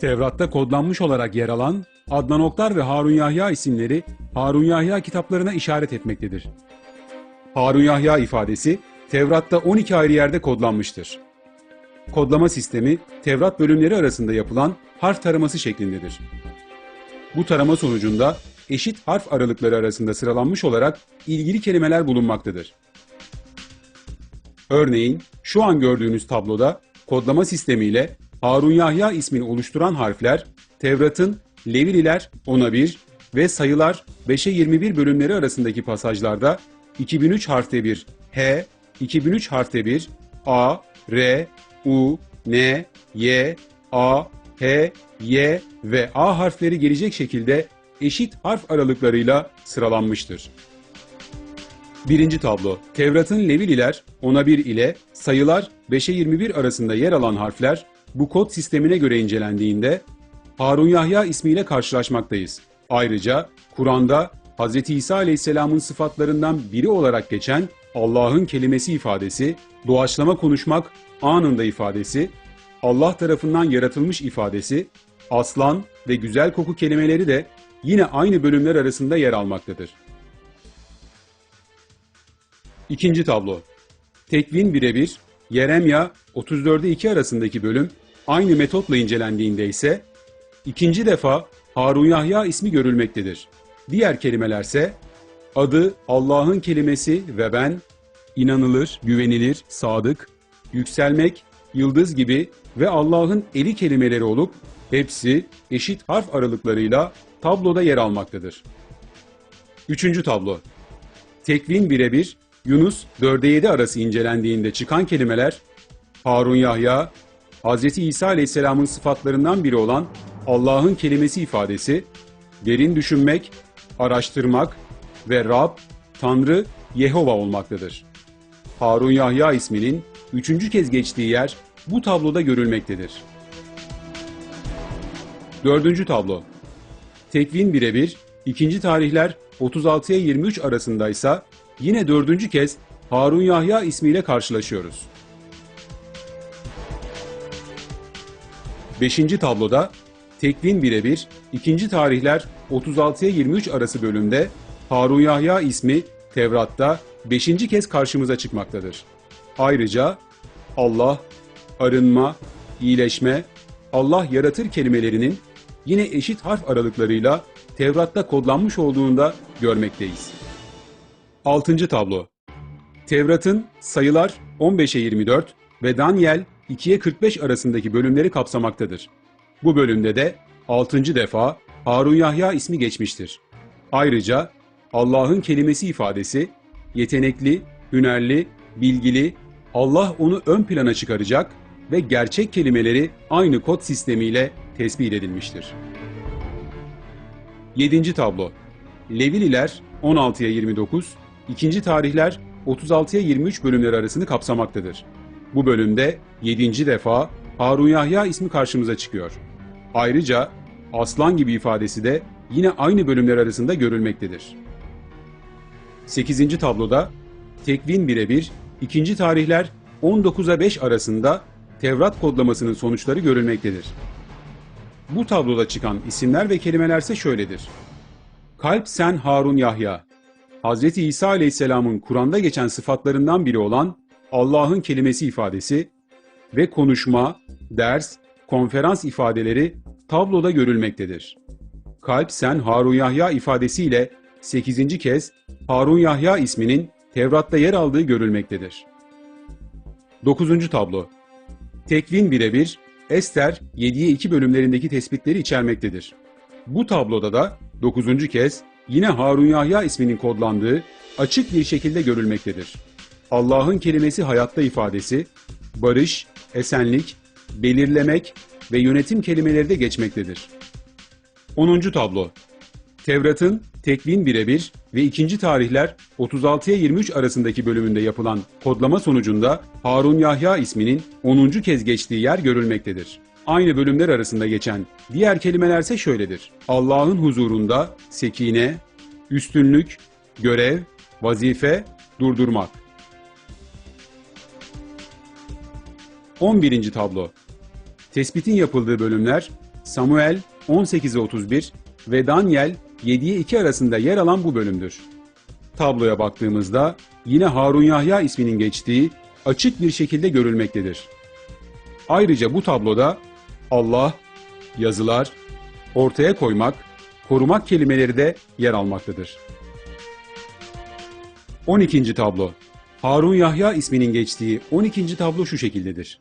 Tevrat'ta kodlanmış olarak yer alan Adnan Oktar ve Harun Yahya isimleri Harun Yahya kitaplarına işaret etmektedir. Harun Yahya ifadesi Tevrat'ta 12 ayrı yerde kodlanmıştır. Kodlama sistemi Tevrat bölümleri arasında yapılan harf taraması şeklindedir. Bu tarama sonucunda eşit harf aralıkları arasında sıralanmış olarak ilgili kelimeler bulunmaktadır. Örneğin şu an gördüğünüz tabloda kodlama sistemiyle Harun Yahya ismini oluşturan harfler Tevrat'ın Levililer 10'a 1 ve sayılar 5'e 21 bölümleri arasındaki pasajlarda 2003 harfte bir H, 2003 harfte bir A, R, U, N, Y, A, H, Y ve A harfleri gelecek şekilde eşit harf aralıklarıyla sıralanmıştır. Birinci tablo. Tevrat'ın Levililer 10'a 1 ile sayılar 5'e 21 arasında yer alan harfler bu kod sistemine göre incelendiğinde Harun Yahya ismiyle karşılaşmaktayız. Ayrıca Kur'an'da Hz. İsa Aleyhisselam'ın sıfatlarından biri olarak geçen Allah'ın kelimesi ifadesi, doğaçlama konuşmak anında ifadesi, Allah tarafından yaratılmış ifadesi, aslan ve güzel koku kelimeleri de yine aynı bölümler arasında yer almaktadır. İkinci tablo. Tekvin birebir, Yeremya 34'e 2 arasındaki bölüm aynı metotla incelendiğinde ise ikinci defa Harun Yahya ismi görülmektedir. Diğer kelimelerse adı Allah'ın kelimesi ve ben, inanılır, güvenilir, sadık, yükselmek, yıldız gibi ve Allah'ın eli kelimeleri olup hepsi eşit harf aralıklarıyla tabloda yer almaktadır. Üçüncü tablo. Tekvin birebir, Yunus 4'e 7 arası incelendiğinde çıkan kelimeler Harun Yahya, Hz. İsa Aleyhisselam'ın sıfatlarından biri olan Allah'ın kelimesi ifadesi, derin düşünmek, araştırmak ve Rab, Tanrı, Yehova olmaktadır. Harun Yahya isminin üçüncü kez geçtiği yer bu tabloda görülmektedir. Dördüncü tablo. Tekvin birebir, ikinci tarihler 36'ya 23 arasındaysa yine dördüncü kez Harun Yahya ismiyle karşılaşıyoruz. Beşinci tabloda Tekvin birebir, ikinci tarihler 36'ya 23 arası bölümde Harun Yahya ismi Tevrat'ta beşinci kez karşımıza çıkmaktadır. Ayrıca Allah, arınma, iyileşme, Allah yaratır kelimelerinin yine eşit harf aralıklarıyla Tevrat'ta kodlanmış olduğunu da görmekteyiz. Altıncı tablo. Tevrat'ın sayılar 15'e 24 ve Daniel 2'ye 45 arasındaki bölümleri kapsamaktadır. Bu bölümde de 6. defa Harun Yahya ismi geçmiştir. Ayrıca Allah'ın kelimesi ifadesi yetenekli, hünerli, bilgili, Allah onu ön plana çıkaracak ve gerçek kelimeleri aynı kod sistemiyle tespit edilmiştir. 7. tablo. Levililer 16'ya 29, ikinci tarihler 36'ya 23 bölümler arasını kapsamaktadır. Bu bölümde 7. defa Harun Yahya ismi karşımıza çıkıyor. Ayrıca aslan gibi ifadesi de yine aynı bölümler arasında görülmektedir. 8. tabloda tekvin birebir, ikinci tarihler 19'a 5 arasında Tevrat kodlamasının sonuçları görülmektedir. Bu tabloda çıkan isimler ve kelimelerse şöyledir. Kalp sen Harun Yahya. Hz. İsa Aleyhisselam'ın Kur'an'da geçen sıfatlarından biri olan Allah'ın kelimesi ifadesi ve konuşma, ders, konferans ifadeleri tabloda görülmektedir. Kalp sen Harun Yahya ifadesiyle 8. kez Harun Yahya isminin Tevrat'ta yer aldığı görülmektedir. 9. tablo. Tekvin birebir Ester 7'ye 2 bölümlerindeki tespitleri içermektedir. Bu tabloda da 9. kez yine Harun Yahya isminin kodlandığı açık bir şekilde görülmektedir. Allah'ın kelimesi hayatta ifadesi, barış, esenlik, belirlemek ve yönetim kelimeleri de geçmektedir. 10. tablo. Tevrat'ın tekvin birebir ve ikinci tarihler 36'ya 23 arasındaki bölümünde yapılan kodlama sonucunda Harun Yahya isminin 10. kez geçtiği yer görülmektedir. Aynı bölümler arasında geçen diğer kelimelerse şöyledir. Allah'ın huzurunda sekine, üstünlük, görev, vazife, durdurmak. 11. tablo. Tespitin yapıldığı bölümler Samuel 18'e 31 ve Daniel 7'ye 2 arasında yer alan bu bölümdür. Tabloya baktığımızda yine Harun Yahya isminin geçtiği açık bir şekilde görülmektedir. Ayrıca bu tabloda Allah, yazılar, ortaya koymak, korumak kelimeleri de yer almaktadır. 12. tablo Harun Yahya isminin geçtiği 12. tablo şu şekildedir.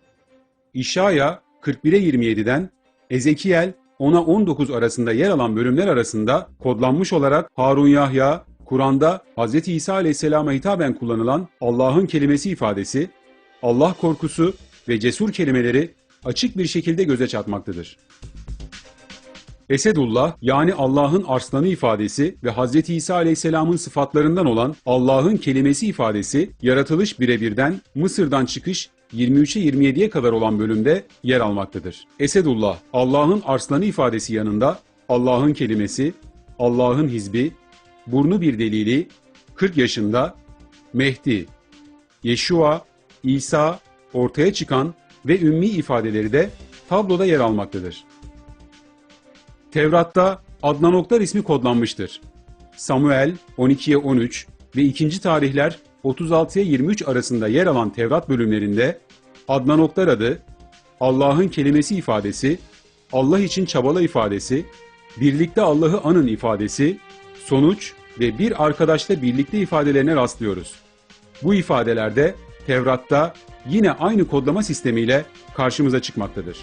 İşaya 41'e 27'den Ezekiel 10'a 19 arasında yer alan bölümler arasında kodlanmış olarak Harun Yahya, Kur'an'da Hz. İsa Aleyhisselam'a hitaben kullanılan Allah'ın kelimesi ifadesi, Allah korkusu ve cesur kelimeleri açık bir şekilde göze çarpmaktadır. Esedullah yani Allah'ın arslanı ifadesi ve Hz. İsa Aleyhisselam'ın sıfatlarından olan Allah'ın kelimesi ifadesi yaratılış birebirden Mısır'dan çıkış 23'e 27'ye kadar olan bölümde yer almaktadır. Esedullah Allah'ın arslanı ifadesi yanında Allah'ın kelimesi, Allah'ın hizbi, burnu bir delili, 40 yaşında, Mehdi, Yeşua, İsa, ortaya çıkan ve ümmi ifadeleri de tabloda yer almaktadır. Tevrat'ta Adnanoklar ismi kodlanmıştır. Samuel 12'ye 13 ve 2. tarihler 36'ya 23 arasında yer alan Tevrat bölümlerinde Adnanoklar adı, Allah'ın kelimesi ifadesi, Allah için çabala ifadesi, birlikte Allah'ı anın ifadesi, sonuç ve bir arkadaşla birlikte ifadelerine rastlıyoruz. Bu ifadelerde Tevrat'ta yine aynı kodlama sistemiyle karşımıza çıkmaktadır.